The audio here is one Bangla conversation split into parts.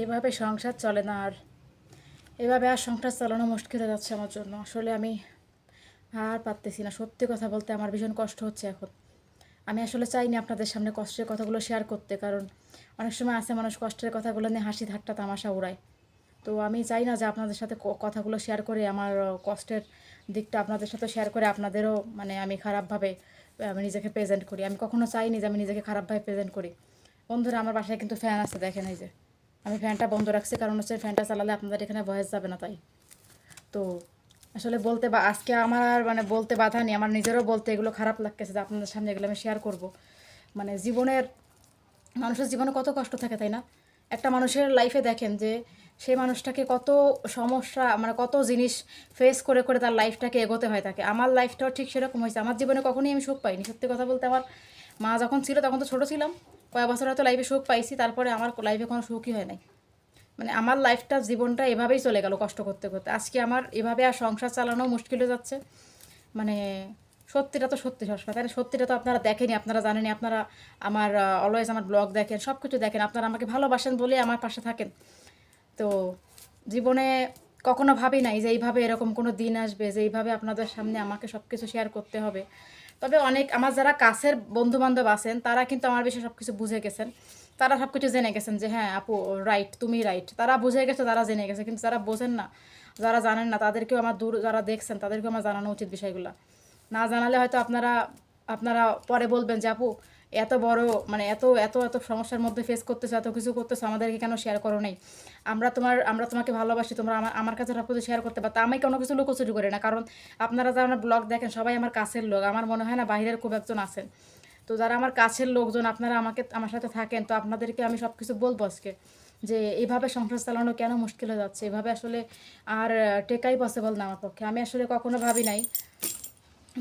এভাবে সংসার চলে না আর। এভাবে আর সংসার চালানো মুশকিল হয়ে যাচ্ছে আমার জন্য। আসলে আমি আর পারতেছি না। সত্যি কথা বলতে আমার ভীষণ কষ্ট হচ্ছে এখন। আমি আসলে চাইনি আপনাদের সামনে কষ্টের কথাগুলো শেয়ার করতে, কারণ অনেক সময় আছে মানুষ কষ্টের কথাগুলো নিয়ে হাসি ঠাট্টা, তামাশা উড়ায়। তো আমি চাই না যে আপনাদের সাথে কথাগুলো শেয়ার করে আমার কষ্টের দিকটা আপনাদের সাথে শেয়ার করে আপনাদেরও মানে আমি খারাপভাবে আমি নিজেকে প্রেজেন্ট করি। আমি কখনো চাইনি যে আমি নিজেকে খারাপভাবে প্রেজেন্ট করি। বন্ধুরা, আমার বাসায় কিন্তু ফ্যান আছে, দেখেন এই যে। আমি ফ্যানটা বন্ধ রাখছি, কারণ হচ্ছে ফ্যানটা চালালে আপনাদের এখানে ভয়েস যাবে না তাই। তো আসলে বলতে বা আজকে আমার আর মানে বলতে বাধা নেই, আমার নিজেরও বলতে এগুলো খারাপ লাগতেছে যে আপনাদের সামনে এগুলো আমি শেয়ার করব। মানে জীবনের মানুষের জীবনে কত কষ্ট থাকে তাই না? একটা মানুষের লাইফে দেখেন যে সেই মানুষটাকে কত সমস্যা মানে কত জিনিস ফেস করে করে তার লাইফটাকে এগোতে হয় থাকে আমার লাইফটাও ঠিক সেরকম হয়েছে। আমার জীবনে কখনোই আমি সুখ পাইনি। সত্যি কথা বলতে আমার মা যখন ছিল, তখন তো ছোটো ছিলাম। কয়েক বছর হয়তো লাইফে সুখ পাইছি, তারপরে আমার লাইফে কোনো সুখই হয় নাই। মানে আমার লাইফটা জীবনটা এভাবেই চলে গেল কষ্ট করতে করতে। আজকে আমার এভাবে আর সংসার চালানো মুশকিল হয়ে যাচ্ছে। মানে সত্যিটা তো সত্যি সবসময়, তাই সত্যিটা তো আপনারা দেখেনি আপনারা জানেনি আপনারা আমার অলওয়েজ আমার ব্লগ দেখেন সব কিছু দেখেন। আপনারা আমাকে ভালোবাসেন বলে আমার পাশে থাকেন। তো জীবনে কখনো ভাবি নাই যে এইভাবে এরকম কোনো দিন আসবে, যে এইভাবে আপনাদের সামনে আমাকে সব কিছু শেয়ার করতে হবে। তবে অনেক আমার যারা কাছের বন্ধু বান্ধব আছেন, তারা কিন্তু আমার বিষয়ে সব কিছু বুঝে গেছেন। তারা সব কিছু জেনে গেছেন যে হ্যাঁ আপু রাইট তুমি রাইট তারা বুঝে গেছে, তারা জেনে গেছে, কিন্তু যারা বোঝেন না, যারা জানেন না, তাদেরকেও আমার দূর, যারা দেখছেন, তাদেরকেও আমার জানানো উচিত বিষয়গুলো। না জানালে হয়তো আপনারা আপনারা পরে বলবেন যে, আপু এত বড় মানে এত এত এত সমস্যার মধ্যে ফেস করতেছো, এত কিছু করতেছো, আমাদেরকে কেন শেয়ার করো নাই? আমরা তোমার, আমরা তোমাকে ভালোবাসি, তোমরা আমার আমার কাছে সব কিছু শেয়ার করতে পারতো আমি কোনো কিছু লুকোচুরি করি না, কারণ আপনারা যারা আমার ব্লগ দেখেন, সবাই আমার কাছের লোক, আমার মনে হয় না বাইরের খুব একজন আছেন। তো যারা আমার কাছের লোকজন, আপনারা আমাকে, আমার সাথে থাকেন, তো আপনাদেরকে আমি সব কিছু বলব আজকে, যে এইভাবে সংসার চালানো কেন মুশকিল হয়ে যাচ্ছে? এভাবে আসলে আর টেকাই পসিবল না আমার পক্ষে। আমি আসলে কখনো ভাবি নাই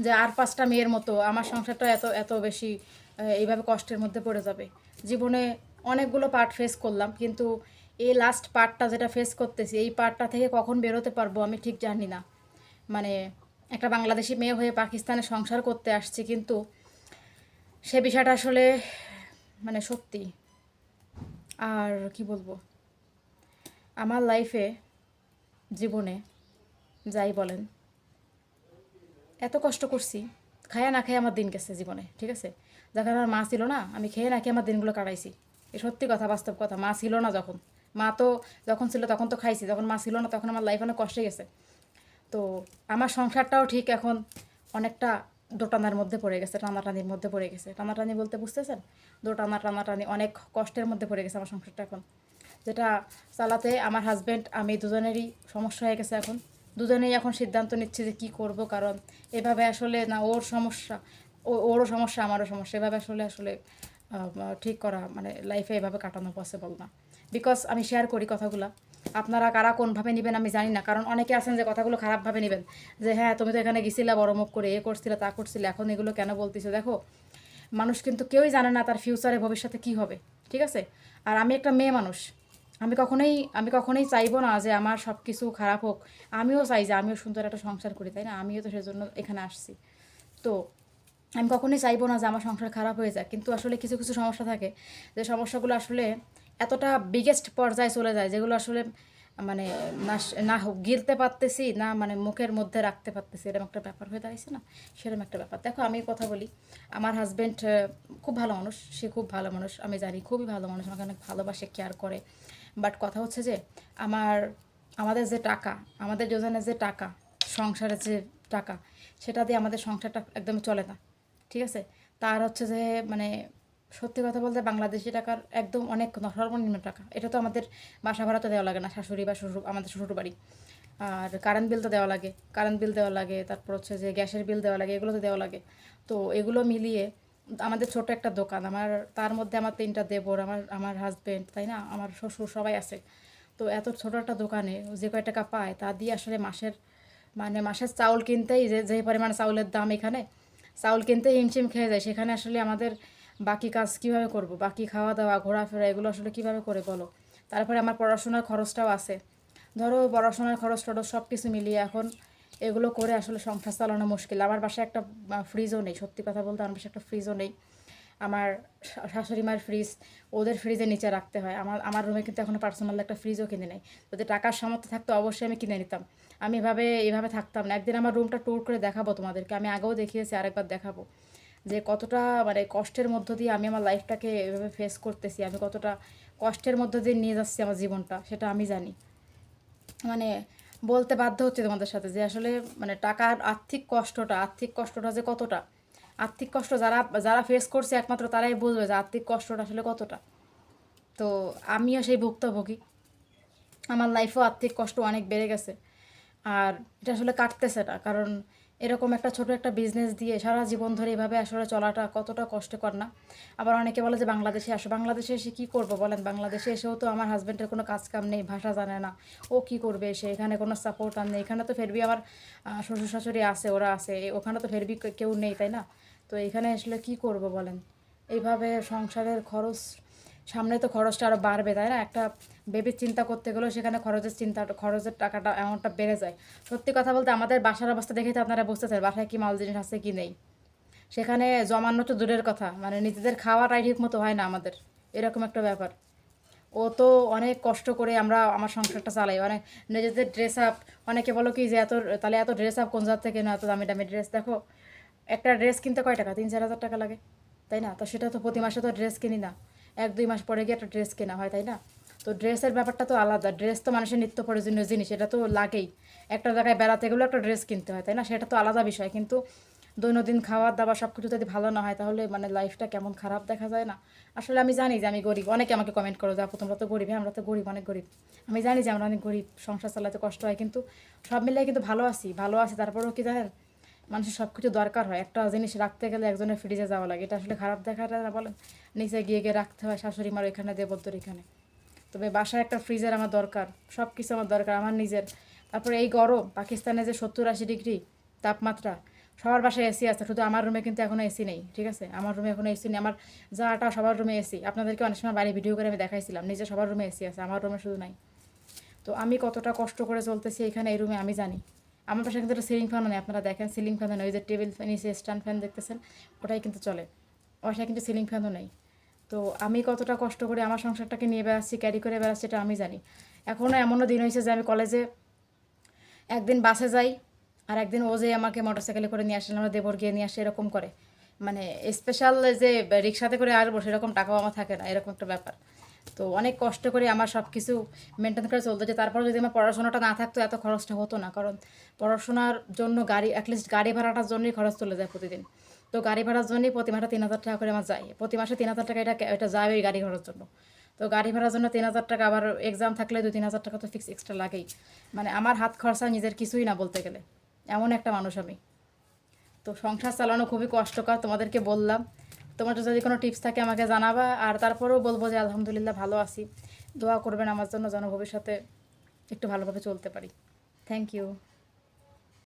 যে আর পাঁচটা মেয়ের মতো, আমার সংসারটা এত এত বেশি এইভাবে কষ্টের মধ্যে পড়ে যাবে। জীবনে অনেকগুলো পার্ট ফেস করলাম, কিন্তু এই লাস্ট পার্টটা যেটা ফেস করতেছি, এই পার্টটা থেকে কখন বেরোতে পারব আমি ঠিক জানি না। মানে একটা বাংলাদেশি মেয়ে হয়ে পাকিস্তানে সংসার করতে আসছি, কিন্তু সে বিষয়টা আসলে মানে সত্যি। আর কি বলব? আমার লাইফে জীবনে যাই বলেন এত কষ্ট করছি, খায়া না খেয়ে আমার দিন গেছে জীবনে, ঠিক আছে? যখন আমার মা ছিল না, আমি খেয়ে না খেয়ে আমার দিনগুলো কাটাইছি। এ সত্যি কথা, বাস্তব কথা, মা ছিল না যখন। মা তো যখন ছিল তখন তো খাইছি, যখন মা ছিল না তখন আমার লাইফ অনেক কষ্টে গেছে। তো আমার সংসারটাও ঠিক এখন অনেকটা দোটানার মধ্যে পড়ে গেছে, টানাটানির মধ্যে পড়ে গেছে। টানাটানি বলতে বুঝতেছেন? দোটানা, টানাটানি অনেক কষ্টের মধ্যে পড়ে গেছে আমার সংসারটা এখন। যেটা চালাতে আমার হাজব্যান্ড আমি দুজনেরই সমস্যা হয়ে গেছে এখন। দুজনেই এখন সিদ্ধান্ত নিচ্ছে যে কি করব, কারণ এভাবে আসলে না, ওর সমস্যা ওরও সমস্যা, আমারও সমস্যা, এভাবে আসলে আসলে ঠিক করা মানে লাইফে এভাবে কাটানো পসিবল না। বিকজ আমি শেয়ার করি কথাগুলো। আপনারা কারা কোনভাবে নেবেন আমি জানি না, কারণ অনেকে আছেন যে কথাগুলো খারাপভাবে নেবেন। যে হ্যাঁ তুমি তো এখানে গেছিলা, বড় মুখ করে, এ করছিলে, তা করছিলে, এখন এগুলো কেন বলতেছো? দেখো, মানুষ কিন্তু কেউই জানে না তার ফিউচারে ভবিষ্যতে কি হবে, ঠিক আছে? আর আমি একটা মেয়ে মানুষ আমি কখনোই আমি কখনোই চাইব না যে আমার সব কিছু খারাপ হোক। আমিও চাই যে আমিও সুন্দর একটা সংসার করি, তাই না? আমিও তো সেজন্য এখানে আসছি। তো আমি কখনোই চাইব না যে আমার সংসার খারাপ হয়ে যায় কিন্তু আসলে কিছু কিছু সমস্যা থাকে। যে সমস্যাগুলো আসলে এতটা বিগেস্ট পর্যায়ে চলে যায়, যেগুলো আসলে মানে না না গিলতে পারতেছি না মানে মুখের মধ্যে রাখতে পারতেছি, এরকম একটা ব্যাপার হয়ে দাঁড়িয়েছে না? সেরকম একটা ব্যাপার। দেখো, আমি কথা বলি, আমার হাজব্যান্ড খুব ভালো মানুষ, সে খুব ভালো মানুষ, আমি জানি, খুবই ভালো মানুষ, আমাকে অনেক ভালোবাসে কেয়ার করে। বাট কথা হচ্ছে যে আমার, আমাদের যে টাকা, আমাদের দুজনের যে টাকা, সংসারের যে টাকা, সেটা দিয়ে আমাদের সংসারটা একদম চলে না। ঠিক আছে? তার হচ্ছে যে মানে সত্যি কথা বলতে বাংলাদেশি টাকার একদম অনেক সর্বনিম্ন টাকা। এটা তো আমাদের বাসা ভাড়া তো দেওয়া লাগে না, শাশুড়ি বা শ্বশুর, আমাদের শ্বশুর বাড়ি। আর কারেন্ট বিল তো দেওয়া লাগে কারেন্ট বিল দেওয়া লাগে, তারপর হচ্ছে যে গ্যাসের বিল দেওয়া লাগে, এগুলো তো দেওয়া লাগে। তো এগুলো মিলিয়ে আমাদের ছোট একটা দোকান, আমার তার মধ্যে আমার তিনটা দেবর, আমার আমার হাজবেন্ড তাই না? আমার শ্বশুর সবাই আছে। তো এত ছোট একটা দোকানে যে কয় টাকা পায়, তা দিয়ে আসলে মাসের মানে মাসের চাউল কিনতেই যে যে পরিমাণ চাউলের দাম এখানে, চাউল কিনতেই হিমশিম খেয়ে যায়। সেখানে আসলে আমাদের বাকি কাজ কীভাবে করব? বাকি খাওয়া দাওয়া ঘোরাফেরা, এগুলো আসলে কীভাবে করে বলো? তারপরে আমার পড়াশোনার খরচটাও আছে। ধরো পড়াশোনার খরচ টরচ সব কিছু মিলিয়ে এখন এগুলো করে আসলে সংসার চালানো মুশকিল। আমার বাসায় একটা ফ্রিজও নেই, সত্যি কথা বলতে আমার বাসায় একটা ফ্রিজও নেই। আমার শাশুড়ি মায়ের ফ্রিজ ওদের ফ্রিজের নিচে রাখতে হয়। আমার আমার রুমে কিন্তু এখনও পার্সোনাল একটা ফ্রিজও কিনে নেই। যদি টাকার সামর্থ্য থাকতো অবশ্যই আমি কিনে নিতাম। আমি এভাবে এভাবে থাকতাম না। একদিন আমার রুমটা ট্যুর করে দেখাবো তোমাদেরকে। আমি আগেও দেখিয়েছি, আরেকবার দেখাবো। যে কতটা মানে কষ্টের মধ্য দিয়ে আমি আমার লাইফটাকে এভাবে ফেস করতেছি। আমি কতটা কষ্টের মধ্য দিয়ে নিয়ে যাচ্ছি আমার জীবনটা, সেটা আমি জানি। মানে বলতে বাধ্য হচ্ছে তোমাদের সাথে যে আসলে মানে টাকার আর্থিক কষ্টটা আর্থিক কষ্টটা যে কতটা? আর্থিক কষ্ট যারা যারা ফেস করছে একমাত্র তারাই বুঝবে যে আর্থিক কষ্টটা আসলে কতটা। তো আমিও সেই ভুক্তভোগী। আমার লাইফেও আর্থিক কষ্ট অনেক বেড়ে গেছে। আর এটা আসলে কাটতেছে না। কারণ এরকম একটা ছোট একটা বিজনেস দিয়ে সারা জীবন ধরে এভাবে আসলে চলাটা কতটা কষ্টকর না? আবার অনেকে বলে যে, বাংলাদেশে আসো। বাংলাদেশে এসে কী করব বলেন? বাংলাদেশে এসেও তো আমার হাজব্যান্ডের কোনো কাজ কাম নেই, ভাষা জানে না। ও কি করবে? এসে এখানে কোনো সাপোর্ট আর নেই। এখানে তো ফেরবি আমার শ্বশুর শাশুড়ি আছে, ওরা আছে। ওখানে তো ফেরবি কেউ নেই, তাই না? তো এখানে আসলে কি করব বলেন? এইভাবে সংসারের খরচ সামনে তো খরচটা আরও বাড়বে, তাই না? একটা বেবির চিন্তা করতে গেলেও সেখানে খরচের চিন্তা, খরচের টাকাটা অ্যামাউন্টটা বেড়ে যায়। সত্যি কথা বলতে আমাদের বাসার অবস্থা দেখে তো আপনারা বুঝতে চান বাসায় কি মাল জিনিস আছে, কি নেই। সেখানে জমানো তো দূরের কথা মানে নিজেদের খাওয়াটাই ঠিক মতো হয় না আমাদের। এরকম একটা ব্যাপার। ও তো অনেক কষ্ট করে আমরা আমার সংসারটা চালাই অনেক নিজেদের ড্রেস আপ অনেকে বলো কি যে এত, তাহলে এত ড্রেস আপ কোন জাত থেকে না, এত দামি দামি ড্রেস দেখো, একটা ড্রেস কিনতে কয় টাকা? তিন চার হাজার টাকা লাগে, তাই না? তো সেটা তো প্রতি মাসে তো ড্রেস কিনি না। এক, দুই মাস পরে গিয়ে একটা ড্রেস কেনা হয়, তাই না? তো ড্রেসের ব্যাপারটা তো আলাদা। ড্রেস তো মানুষের নিত্য প্রয়োজনীয় জিনিস, এটা তো লাগেই। একটা জায়গায় বেড়াতে গেলেও একটা ড্রেস কিনতে হয়, তাই না? সেটা তো আলাদা বিষয়, কিন্তু দৈনন্দিন খাওয়ার দাওয়া সব কিছু যদি ভালো না হয়, তাহলে মানে লাইফটা কেমন খারাপ দেখা যায় না। আসলে আমি জানি যে আমি গরিব, অনেকে আমাকে কমেন্ট করো যে, আপু, তোমরা তো গরিব হ্যাঁ আমরা তো গরিব, অনেক গরিব। আমি জানি যে আমরা অনেক গরিব, সংসার চালাতে কষ্ট হয়, কিন্তু সব মিলিয়ে কিন্তু ভালো আছি ভালো আছি, তারপরেও কি জানেন? মানুষের সব কিছু দরকার হয়। একটা জিনিস রাখতে গেলে একজনের ফ্রিজে যাওয়া লাগে। এটা আসলে খারাপ দেখাটা না, বলেন নিচে গিয়ে গিয়ে রাখতে হয় শাশুড়ি মার এখানে দেবদ্দর এখানে। তবে বাসায় একটা ফ্রিজের আমার দরকার সব কিছু আমার দরকার, আমার নিজের। তারপরে এই গরম, পাকিস্তানে যে সত্তর আশি ডিগ্রি তাপমাত্রা, সবার বাসায় এসি আছে, শুধু আমার রুমে কিন্তু এখনও এসি নেই, ঠিক আছে? আমার রুমে এখনও এসি নেই, আমার যাটা সবার রুমে এসি। আপনাদেরকে অনেক সময় বাইরে ভিডিও করে আমি দেখাইছিলাম, নিজে সবার রুমে এসি আছে, আমার রুমে শুধু নাই। তো আমি কতটা কষ্ট করে চলতেছি এখানে, এই রুমে আমি জানি। আমার পাশে কিন্তু সিলিং ফ্যানও নেই আপনারা দেখেন সিলিং ফ্যানও নেই, ওই যে টেবিল ফ্যান নিচে স্ট্যান্ড ফ্যান দেখতেছেন, ওটাই কিন্তু চলে। বাসায় কিন্তু সিলিং ফ্যানও নেই। তো আমি কতটা কষ্ট করে আমার সংসারটাকে নিয়ে বেড়াচ্ছি ক্যারি করে বেড়াচ্ছি, এটা আমি জানি। এখনও এমনও দিন হয়েছে যে আমি কলেজে একদিন বাসে যাই, আর একদিন ও যে আমাকে মোটরসাইকেলে করে নিয়ে আসলে আমরা দেবর গিয়ে নিয়ে আসে, এরকম করে। মানে স্পেশাল যে রিক্সাতে করে আসব, সেরকম টাকাও আমার থাকে না, এরকম একটা ব্যাপার। তো অনেক কষ্ট করে আমার সব কিছু মেনটেন করে চলতেছে তারপর যদি আমার পড়াশোনাটা না থাকতো, এত খরচটা হতো না। কারণ পড়াশোনার জন্য গাড়ি অ্যাটলিস্ট গাড়ি ভাড়াটার জন্যই খরচ চলে যায় প্রতিদিন। তো গাড়ি ভাড়ার জন্যই প্রতি মাসে তিন হাজার টাকা করে আমার যায়। প্রতি মাসে তিন হাজার টাকা এটা এটা যায় ওই গাড়ি ভাড়ার জন্য। তো গাড়ি ভাড়ার জন্য তিন হাজার টাকা, আবার এক্সাম থাকলে দু তিন হাজার টাকা তো ফিক্স এক্সট্রা লাগেই। মানে আমার হাত খরচা নিজের কিছুই না বলতে গেলে। এমন একটা মানুষ আমি। তো সংসার চালানো খুবই কষ্টকর, তোমাদেরকে বললাম। তোমার যদি কোনো টিপস থাকে আমাকে জানাবা। আর তারপরেও বলব যে, আলহামদুলিল্লাহ ভালো আছি। দোয়া করবেন আমার জন্য যেন ভবিষ্যতে একটু ভালোভাবে চলতে পারি। Thank you